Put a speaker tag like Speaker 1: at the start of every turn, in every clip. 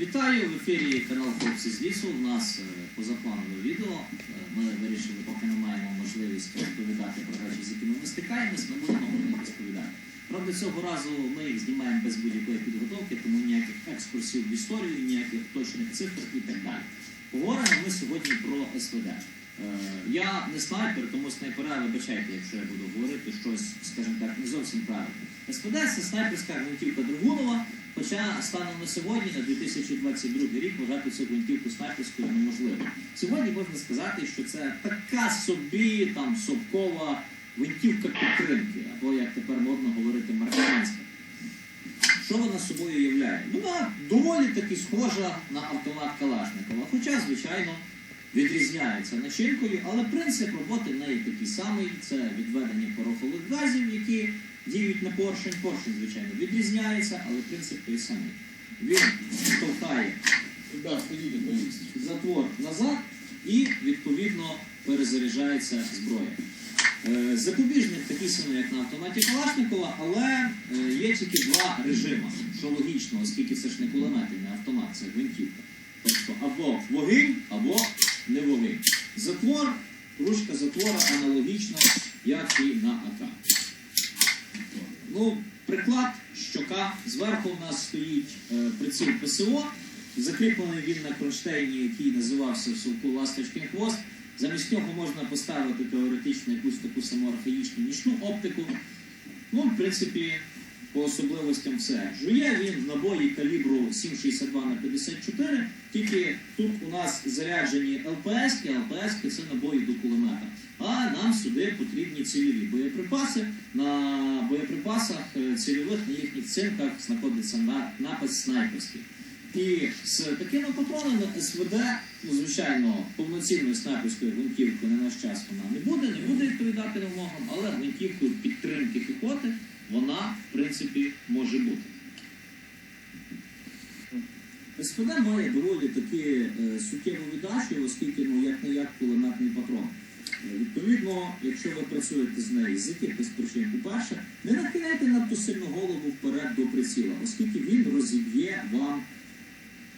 Speaker 1: Вітаю в ефірі канал Хлопці з лісу. У нас е, позапланове відео. Е, Ми вирішили, поки не маємо можливість розповідати про речі, з якими ми стикаємось, ми будемо про них розповідати. Правда, цього разу ми їх знімаємо без будь-якої підготовки, тому ніяких екскурсів в історію, ніяких точних цифр і так далі. Поговоримо ми сьогодні про СВД. Е, Я не снайпер, тому снайпера вибачайте, якщо я буду говорити щось, скажімо так, не зовсім правильно. Це снайперська гвинтівка Драгунова, хоча станом на сьогодні, на 2022 рік, вважати цю гвинтівку снайперською неможливо. Сьогодні можна сказати, що це така собі там совкова гвинтівка підтримки, або як тепер модно говорити, маркетанська. Що вона собою являє? Вона доволі таки схожа на автомат Калашникова, хоча, звичайно, відрізняється начинкою, але принцип роботи в неї такий самий: це відведення порохових газів, які діють на поршень. Поршень, звичайно, відрізняється, але принцип той самий. Він штовхає затвор назад і відповідно перезаряджається зброя. Е, Запобіжник такий самий, як на автоматі Калашникова, але е, є тільки два режими, що логічно, оскільки це ж не кулемет не автомат, це гвинтівка. Тобто або вогонь, або. Затвор, ручка затвора аналогічно, як і на АК. Ну, приклад, щока. Зверху у нас стоїть е, приціл ПСО. Закріплений він на кронштейні, який називався в совку Ласточкин хвост. Замість нього можна поставити теоретично якусь таку саму архаїчну нічну оптику. Ну, в принципі, по особливостям все. Жує він набої калібру 7,62 на 54, тільки тут у нас заряджені ЛПС, ЛПС це набої до кулемета. А нам сюди потрібні цільові боєприпаси. На боєприпасах е, цільових на їхніх цинках знаходиться на- напис снайперський. І з такими патронами СВД, ну, звичайно, повноцінною снайперською гвинтівкою на наш час вона не буде, не буде відповідати вимогам, але гвинтівкою підтримки піхоти вона, в принципі, може бути. СПД має доволі такі е, суттєву віддачу, оскільки ну, як не як кулеметний патрон. Е, Відповідно, якщо ви працюєте з нею з якихось причин, по-перше, не нахиляйте надто сильно голову вперед до приціла, оскільки він розіб'є вам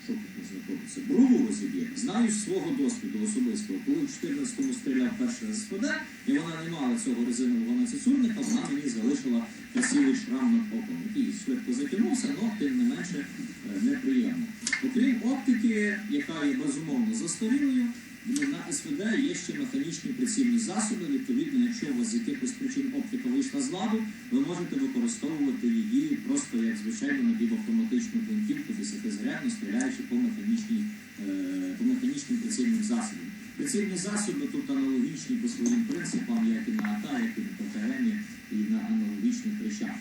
Speaker 1: тут знаходиться, брову розіб'є. Знаю свого досвіду особистого. Коли в 14-му стріляв перший раз СПД, і вона не мала цього резинового націсурника, вона мені залишила красивий шрам над оком, який швидко затягнувся, але тим не менше е, неприємно. Окрім оптики, яка є безумовно застарілою, на СВД є ще механічні прицільні засоби. Відповідно, якщо у вас з якихось причин оптика вийшла з ладу, ви можете використовувати її просто як звичайну напівавтоматичну гвинтівку десятизарядно, стріляючи по механічній, е, по механічним прицільним засобам. Прицільні засоби тут аналогічні по своїм принципам, як і на АТА, як і на ПТМ, і на аналогічних речах.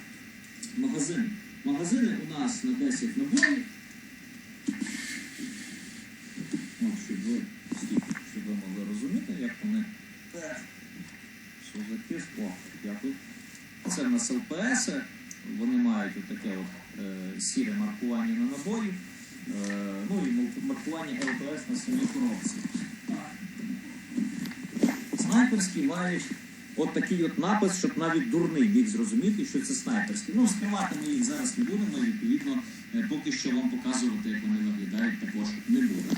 Speaker 1: Магазини. Магазини у нас на 10 набоїв. От, щоб ви, скільки, щоб ви могли розуміти, як вони що. О, дякую. Це в нас ЛПС. Вони мають таке от, е, сіре маркування на набої. Е, ну і маркування ЛПС на самій коробці. Снайперські мають от такий от напис, щоб навіть дурний міг зрозуміти, що це снайперські. Ну, скривати ми їх зараз не будемо, відповідно, е, поки що вам показувати, як вони виглядають, також не буду.